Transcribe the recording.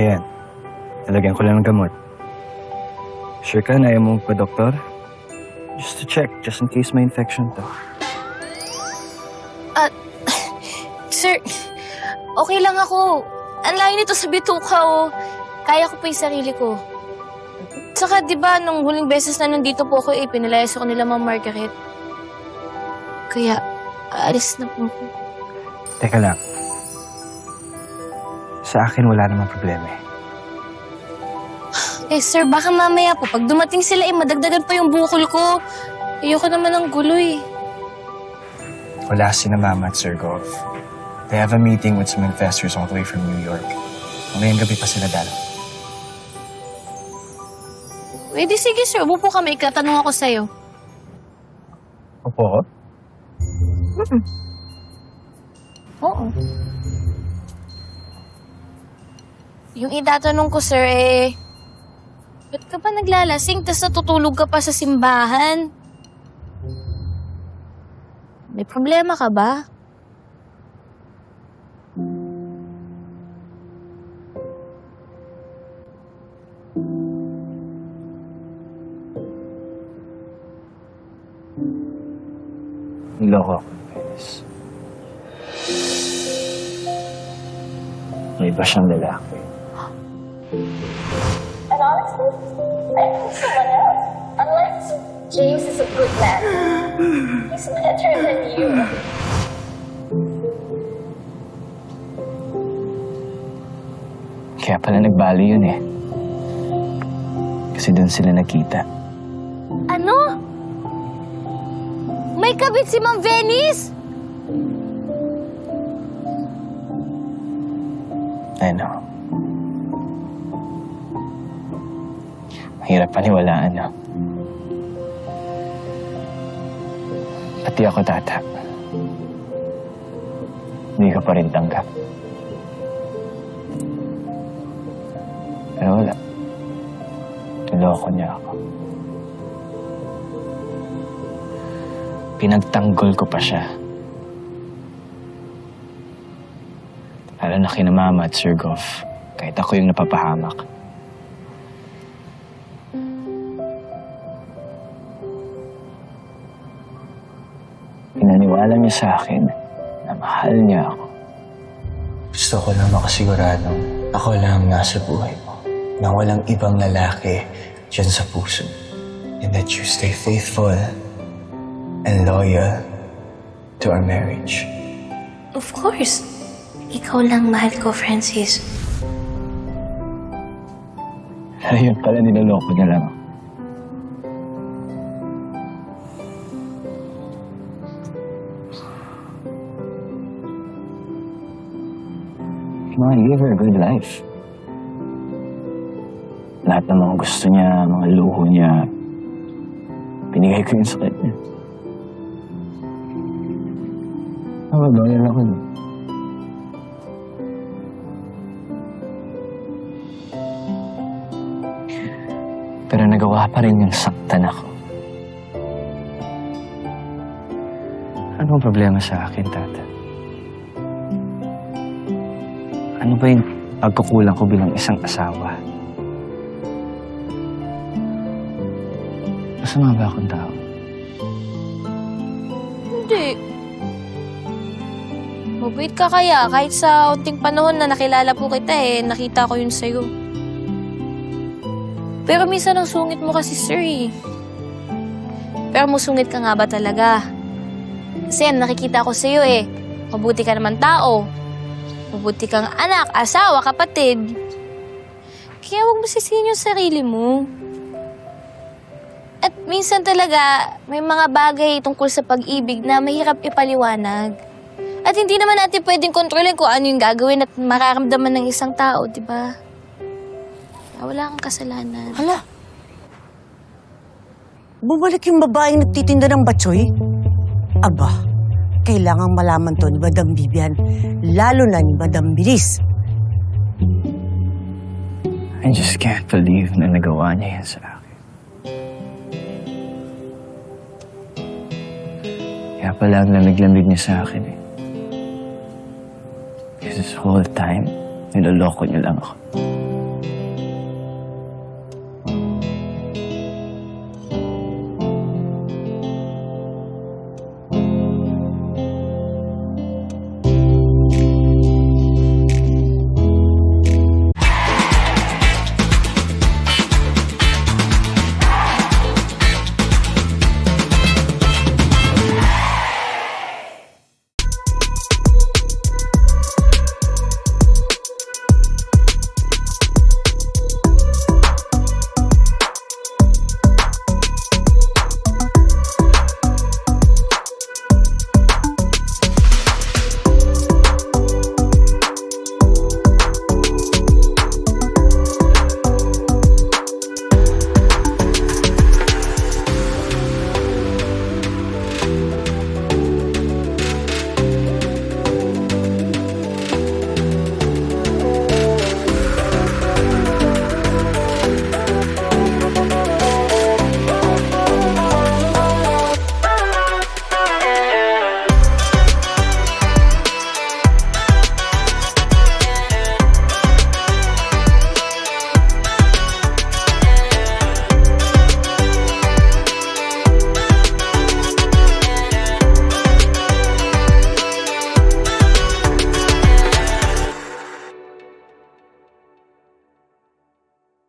Ayan. Talagyan ko lang ng gamot. Sure ka na ayaw mo pa, doktor? Just to check, just in case may infection to. Sir, okay lang ako. Ang layo nito sa bituka, oh. Kaya ko pa yung sarili ko. Saka, di ba, nung huling beses na nandito po ako, eh, pinalayas ako nila Ma'am Margaret. Kaya, aalis na po ako. Teka lang. Sa akin, wala namang problema eh. Eh, sir, baka mamaya po, pag dumating sila, eh, madagdagan pa yung bukol ko. Ayoko naman ng gulo, eh. Wala si na Mama at Sir Gov. They have a meeting with some investors all the way from New York. Mamayang gabi pa sila dalo. Eh, di sige, sir. Upo po kami. Ikatanong ako sa'yo. Opo? Oo. Yung itatanong ko, sir, eh... Ba't ka ba naglalasing tas natutulog ka pa sa simbahan? May problema ka ba? Niloko ako, Dennis. May iba siyang lalaki. And honestly, I think someone else. Unless James is a good man. He's better than you. Kaya pala nagbali yun eh. Kasi doon sila nakita. Ano? May kabit si Ma'am Venice? I know. Mahirap paniwalaan, no? Pati ako, tata. Hindi ko pa rin tanggap. Pero wala. Niloko niya ako. Pinagtanggol ko pa siya. Lalo na kina Mama at Sir Goff. Kahit ako yung napapahamak. Pinaniwala niya sa akin na mahal niya ako. Gusto ko lang makasiguradong ako lang nasa buhay mo. Na walang ibang lalaki dyan sa puso. And that you stay faithful and loyal to our marriage. Of course. Ikaw lang mahal ko, Francis. Ayun pala, niloloko niya lang. Come on, give her a good life. Lahat ng mga gusto niya, mga luho niya, binigay ko yun sa kanya. Tama ba? Yan ako. eh. Pero nagawa pa rin yung saktan ako. Ano ang problema sa akin, tata? Ano ba yung pagkukulang ko bilang isang asawa? Masama ba akong tao? Hindi. Mabait ka kaya. Kahit sa unting panahon na nakilala po kita eh, nakita ko yun sa'yo. Pero minsan ang sungit mo kasi, sir eh. Pero musungit ka nga ba talaga? Kasi nakikita ko sa'yo eh. Mabuti ka naman tao. Mabuti kang anak, asawa, kapatid. Kaya huwag mo sisihin yung sarili mo. At minsan talaga, may mga bagay tungkol sa pag-ibig na mahirap ipaliwanag. At hindi naman natin pwedeng kontrolin kung ano yung gagawin at mararamdaman ng isang tao, di ba? Kaya Wala kang kasalanan. Hala. Bumalik yung babaeng nagtitinda ng batsoy? Aba, kailangang malaman to ni Madam Vivian, lalo na ni Madam Bilis. I just can't believe na nagawa niya yan sa akin. Kaya pala ang lamig-lamig niya sa akin eh. Because this whole time, Niloloko niyo lang ako.